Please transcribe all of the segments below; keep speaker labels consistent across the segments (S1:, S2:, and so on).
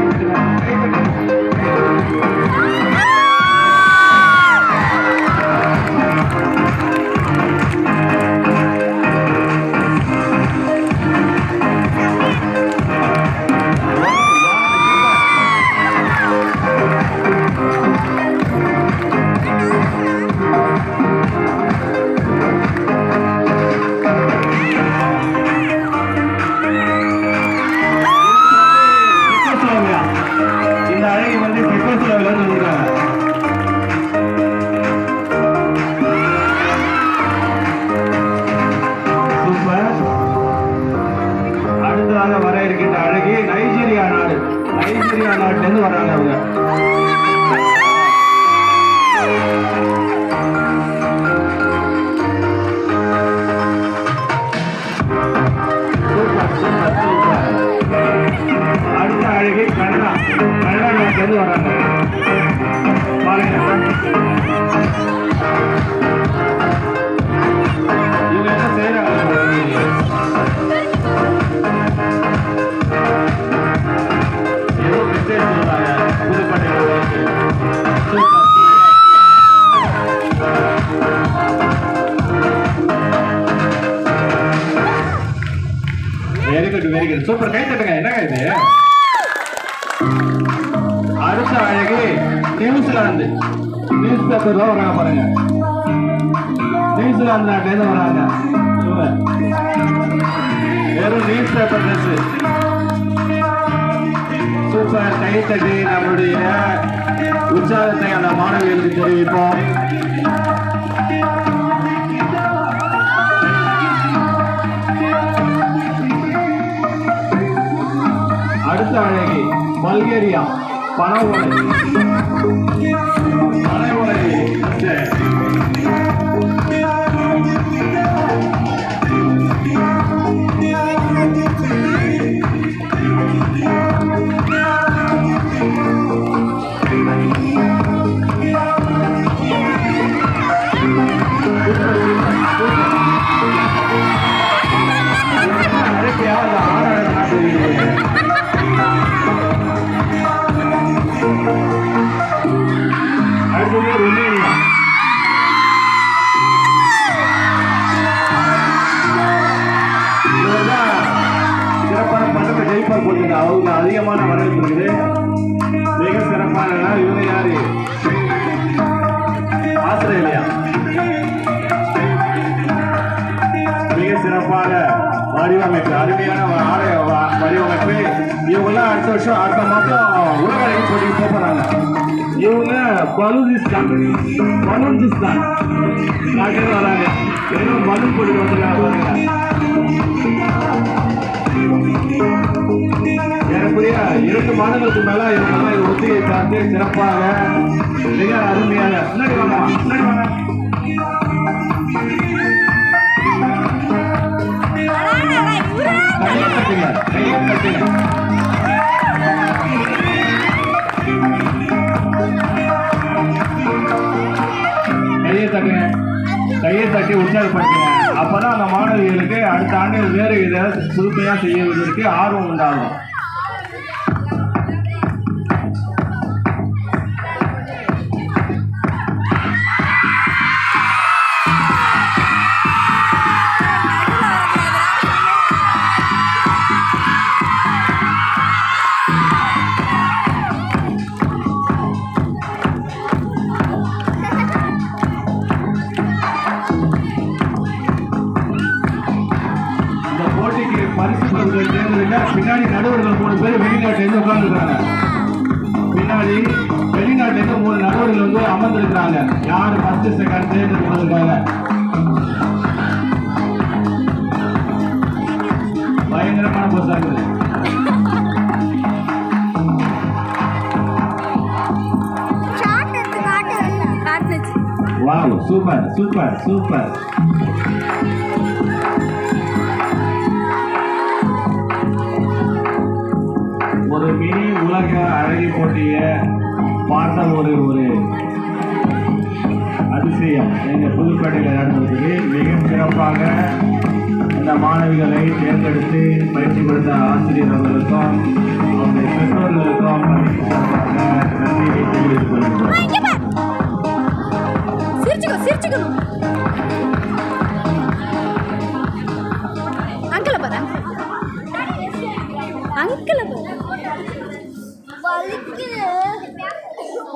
S1: Thank you. Nigeria வர்றாங்க அவங்க super super super அடுத்த அழகி கனடா கனடா நாட்டுல வர்றாங்க பாருங்க சூப்பர். கை தட்டுங்க. என்னங்க இது? அடுத்த அழகி நியூசிலாந்து. நியூஸ் பேப்பர்ல வராங்க பாருங்க. நியூசிலாந்து நாட்டுல வராங்க. வெறும் நியூஸ் பேப்பர் ட்ரெஸ் சூப்பர். கை தட்டி நம்முடைய உற்சாகத்தை அந்த மாணவிகளுக்கு தெரிவிப்போம். அடுத்த அழகி பல்கேரியா பண ஓலை ஜெயிப்பார் அவங்க அதிகமான வரவேற்பு இருக்குது. மிக சிறப்பான இவங்க யாரு? ஆஸ்திரேலியா. மிக சிறப்பான வடிவமைப்பு அருமையான வ- ஆடை வடிவமைப்பு. இவங்கெல்லாம் அடுத்த வருஷம் அடுத்த மாதம் உலக அழகி போட்டிக்கு போக போறாங்க இவங்க பலூதிஸ்தான் பலூதிஸ்தான் வராங்க வெறும் பலூன் போட்டிக்கு வந்துருக்காங்க இரண்டு மாதங்களுக்கு மேல இவங்கெல்லாம் இது ஒத்திகை பார்த்து சிறப்பாக மிக அருமையாக. முன்னாடி வாங்க முன்னாடி வாங்க. கையை தட்டுங்க. கையை தட்டி உற்சாகப்படுத்துங்க. அப்பதான் அந்த மாணவிகளுக்கு அடுத்த ஆண்டு வேறு இதை புதுமையாக செய்வதற்கு ஆர்வம் உண்டாகும். தேர்ந்தெடுக்க பின்னாடி நடுவர்கள் மூணு பேர் வெளிநாட்டுல இருந்து உட்கார்ந்துருக்காங்க. பின்னாடி வெளிநாட்டுல இருந்து மூணு நடுவர்கள் வந்து அமர்ந்திருக்கிறாங்க. யார் ஃபர்ஸ்ட் செகண்ட் தேர்ந்தெடுப்பதற்காக பயங்கரமான புத்தகங்கள்
S2: காட்டுச்சு
S1: வாவ் சூப்பர் சூப்பர் சூப்பர் பார்த்த ஒரு ஒரு அதிசயம். எங்கள் புதுப்பேட்டையில் நடந்திருக்குது. மிக சிறப்பாக இந்த மாணவிகளை தேர்ந்தெடுத்து பயிற்சி கொடுத்த ஆசிரியர் அவர்களுக்கும் அவருடைய பெற்றோர்களுக்கும்
S2: நன்றியை தெரிவித்துக் கொள்கிறோம்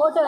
S2: அங்கிளை பாரு போட்டோ